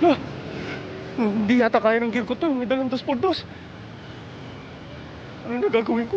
Lo, hindi yata kaya ng gear ko to. May dalang dos por dos. Ano na gagawin ko?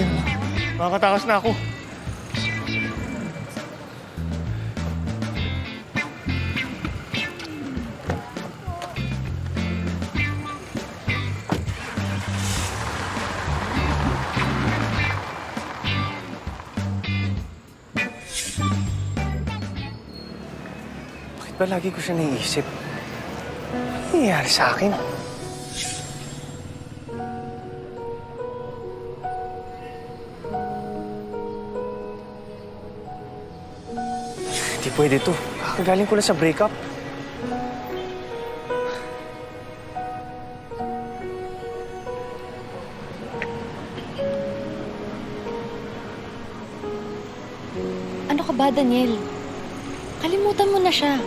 Na lang. Makakatakas na ako. Bakit ba lagi ko siya naiisip? Ano nangyayari sa akin? Hindi pwede to. Kakagaling ko lang sa breakup. Ano ka ba, Daniel? Kalimutan mo na siya.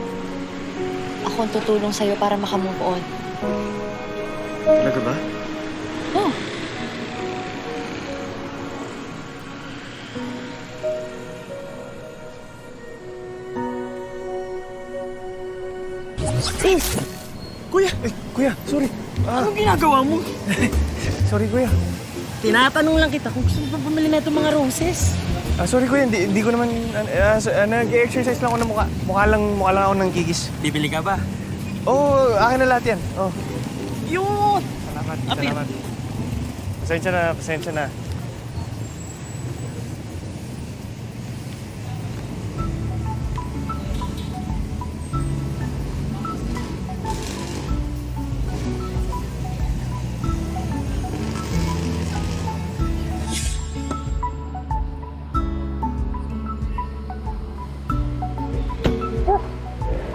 Ako ang tutulong sa'yo para makamove on. Talaga ba? Oh, Kuya! Ay, kuya, sorry. Ah, Anong ginagawa mo? sorry, kuya. Tinatanong lang kita kung gusto mo pa bumili na itong mga roses. Ah, sorry, kuya. Hindi, hindi ko naman... Uh, nag-exercise lang ako ng mukha. Mukha lang, mukha lang ako ng kikis. Bibili ka ba? Oo, oh, akin na lahat yan. Oh, Yun! salamat, Apir. salamat. Pasensya na, pasensya na.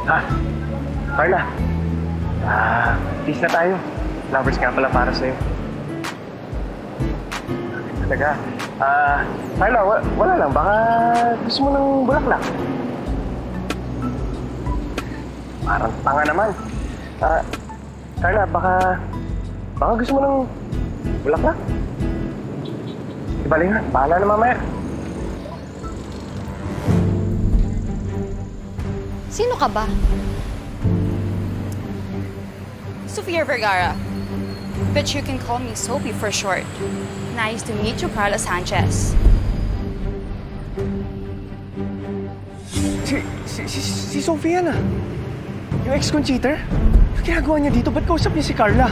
Ah, Carla. Ah, peace na tayo. Lovers nga pala para sa'yo. Talaga. Ah, Carla, wa- wala lang. Baka gusto mo ng bulaklak. Parang tanga naman. Ah, Carla, baka... Baka gusto mo ng bulaklak? Ibalik nga. Bahala na mamaya. Sino ka ba? Sofia Vergara. But you can call me Sophie for short. Nice to meet you, Carla Sanchez. Si, si, si, si Sofia na. Yung ex kong cheater. Ginagawa niya dito? Ba't kausap niya si Carla?